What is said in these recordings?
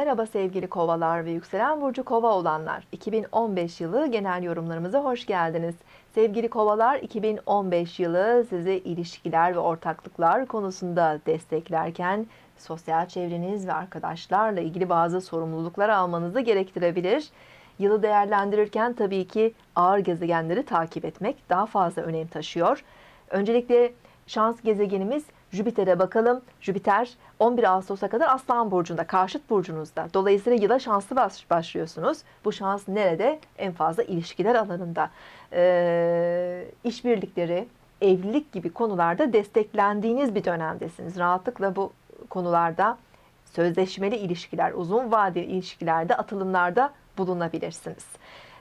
Merhaba sevgili kovalar ve yükselen burcu kova olanlar. 2015 yılı genel yorumlarımıza hoş geldiniz. Sevgili kovalar 2015 yılı sizi ilişkiler ve ortaklıklar konusunda desteklerken sosyal çevreniz ve arkadaşlarla ilgili bazı sorumluluklar almanızı gerektirebilir. Yılı değerlendirirken tabii ki ağır gezegenleri takip etmek daha fazla önem taşıyor. Öncelikle şans gezegenimiz Jüpiter'e bakalım. Jüpiter 11 Ağustos'a kadar Aslan Burcu'nda, karşıt burcunuzda. Dolayısıyla yıla şanslı baş- başlıyorsunuz. Bu şans nerede? En fazla ilişkiler alanında. Ee, işbirlikleri, evlilik gibi konularda desteklendiğiniz bir dönemdesiniz. Rahatlıkla bu konularda sözleşmeli ilişkiler, uzun vadeli ilişkilerde, atılımlarda bulunabilirsiniz.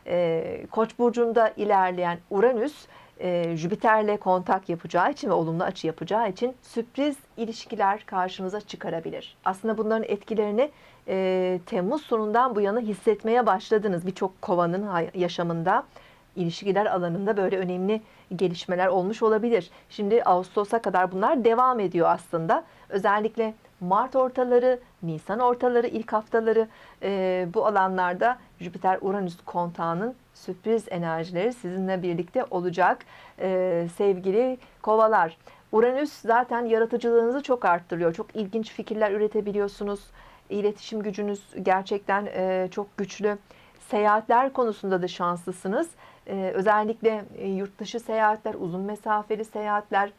Ee, Koç burcunda ilerleyen Uranüs e, Jüpiter'le kontak yapacağı için ve olumlu açı yapacağı için sürpriz ilişkiler karşınıza çıkarabilir. Aslında bunların etkilerini e, Temmuz sonundan bu yana hissetmeye başladınız. Birçok kovanın yaşamında ilişkiler alanında böyle önemli gelişmeler olmuş olabilir. Şimdi Ağustos'a kadar bunlar devam ediyor aslında. Özellikle Mart ortaları, Nisan ortaları, ilk haftaları e, bu alanlarda Jüpiter-Uranüs kontağının sürpriz enerjileri sizinle birlikte olacak e, sevgili kovalar. Uranüs zaten yaratıcılığınızı çok arttırıyor. Çok ilginç fikirler üretebiliyorsunuz. İletişim gücünüz gerçekten e, çok güçlü. Seyahatler konusunda da şanslısınız. E, özellikle e, yurt dışı seyahatler, uzun mesafeli seyahatler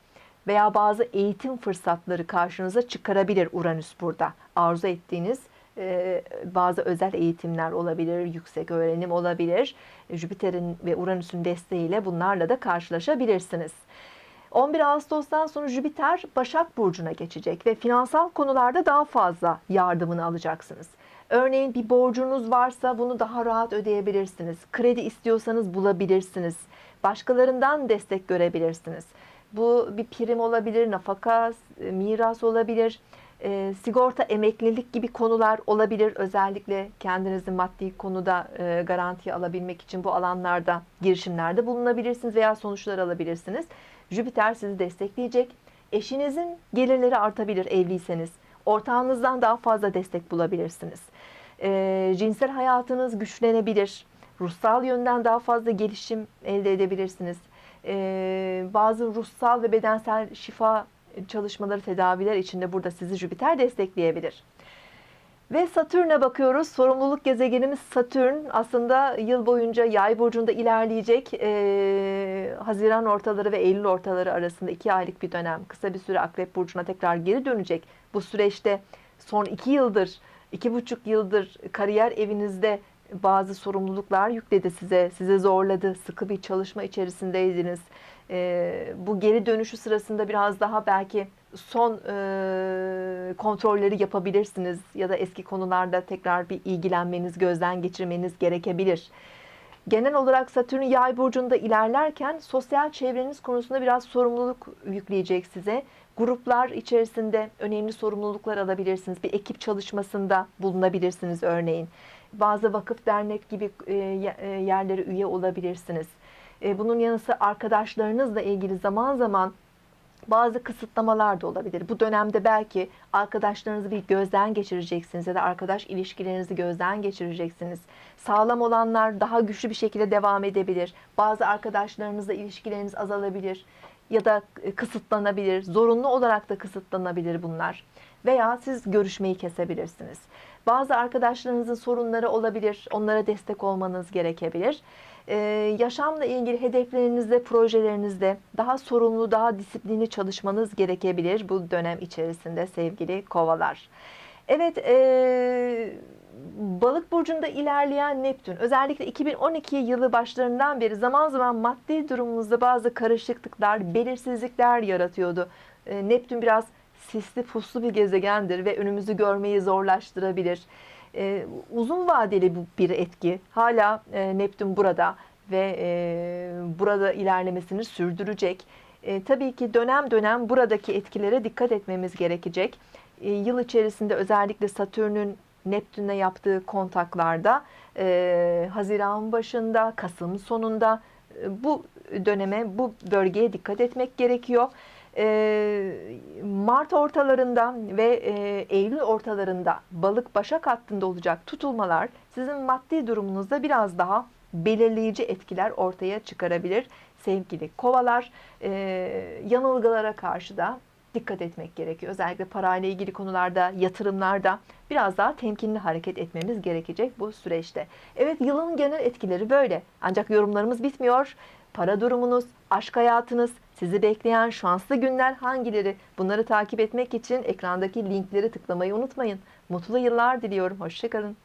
veya bazı eğitim fırsatları karşınıza çıkarabilir Uranüs burada. Arzu ettiğiniz e, bazı özel eğitimler olabilir, yüksek öğrenim olabilir. Jüpiter'in ve Uranüs'ün desteğiyle bunlarla da karşılaşabilirsiniz. 11 Ağustos'tan sonra Jüpiter Başak Burcu'na geçecek ve finansal konularda daha fazla yardımını alacaksınız. Örneğin bir borcunuz varsa bunu daha rahat ödeyebilirsiniz. Kredi istiyorsanız bulabilirsiniz. Başkalarından destek görebilirsiniz. Bu bir prim olabilir, nafaka, e, miras olabilir, e, sigorta, emeklilik gibi konular olabilir. Özellikle kendinizi maddi konuda e, garantiye alabilmek için bu alanlarda girişimlerde bulunabilirsiniz veya sonuçlar alabilirsiniz. Jüpiter sizi destekleyecek. Eşinizin gelirleri artabilir evliyseniz. Ortağınızdan daha fazla destek bulabilirsiniz. E, cinsel hayatınız güçlenebilir. Ruhsal yönden daha fazla gelişim elde edebilirsiniz. E, bazı ruhsal ve bedensel şifa çalışmaları, tedaviler içinde burada sizi Jüpiter destekleyebilir. Ve Satürn'e bakıyoruz. Sorumluluk gezegenimiz Satürn aslında yıl boyunca yay burcunda ilerleyecek. Ee, Haziran ortaları ve Eylül ortaları arasında iki aylık bir dönem. Kısa bir süre Akrep burcuna tekrar geri dönecek. Bu süreçte son iki yıldır, iki buçuk yıldır kariyer evinizde bazı sorumluluklar yükledi size, size zorladı, sıkı bir çalışma içerisindeydiniz. Ee, bu geri dönüşü sırasında biraz daha belki son e, kontrolleri yapabilirsiniz ya da eski konularda tekrar bir ilgilenmeniz, gözden geçirmeniz gerekebilir. Genel olarak Satürn yay burcunda ilerlerken sosyal çevreniz konusunda biraz sorumluluk yükleyecek size. Gruplar içerisinde önemli sorumluluklar alabilirsiniz. Bir ekip çalışmasında bulunabilirsiniz örneğin. Bazı vakıf dernek gibi e, yerlere üye olabilirsiniz. E, bunun yanı sıra arkadaşlarınızla ilgili zaman zaman bazı kısıtlamalar da olabilir. Bu dönemde belki arkadaşlarınızı bir gözden geçireceksiniz ya da arkadaş ilişkilerinizi gözden geçireceksiniz. Sağlam olanlar daha güçlü bir şekilde devam edebilir. Bazı arkadaşlarınızla ilişkileriniz azalabilir ya da kısıtlanabilir. Zorunlu olarak da kısıtlanabilir bunlar. Veya siz görüşmeyi kesebilirsiniz. Bazı arkadaşlarınızın sorunları olabilir. Onlara destek olmanız gerekebilir. Ee, yaşamla ilgili hedeflerinizde, projelerinizde daha sorumlu, daha disiplinli çalışmanız gerekebilir bu dönem içerisinde sevgili kovalar. Evet, e, balık burcunda ilerleyen Neptün özellikle 2012 yılı başlarından beri zaman zaman maddi durumunuzda bazı karışıklıklar, belirsizlikler yaratıyordu. E, Neptün biraz sisli puslu bir gezegendir ve önümüzü görmeyi zorlaştırabilir. Ee, uzun vadeli bir etki. Hala e, Neptün burada ve e, burada ilerlemesini sürdürecek. E, tabii ki dönem dönem buradaki etkilere dikkat etmemiz gerekecek. Yıl içerisinde özellikle Satürn'ün Neptün'le yaptığı kontaklarda e, Haziran başında, Kasım sonunda e, bu döneme, bu bölgeye dikkat etmek gerekiyor. E, Mart ortalarında ve e, Eylül ortalarında balık başak hattında olacak tutulmalar sizin maddi durumunuzda biraz daha belirleyici etkiler ortaya çıkarabilir. Sevgili kovalar, e, yanılgılara karşı da dikkat etmek gerekiyor. Özellikle parayla ilgili konularda, yatırımlarda biraz daha temkinli hareket etmemiz gerekecek bu süreçte. Evet yılın genel etkileri böyle. Ancak yorumlarımız bitmiyor. Para durumunuz, aşk hayatınız, sizi bekleyen şanslı günler hangileri? Bunları takip etmek için ekrandaki linkleri tıklamayı unutmayın. Mutlu yıllar diliyorum. Hoşçakalın.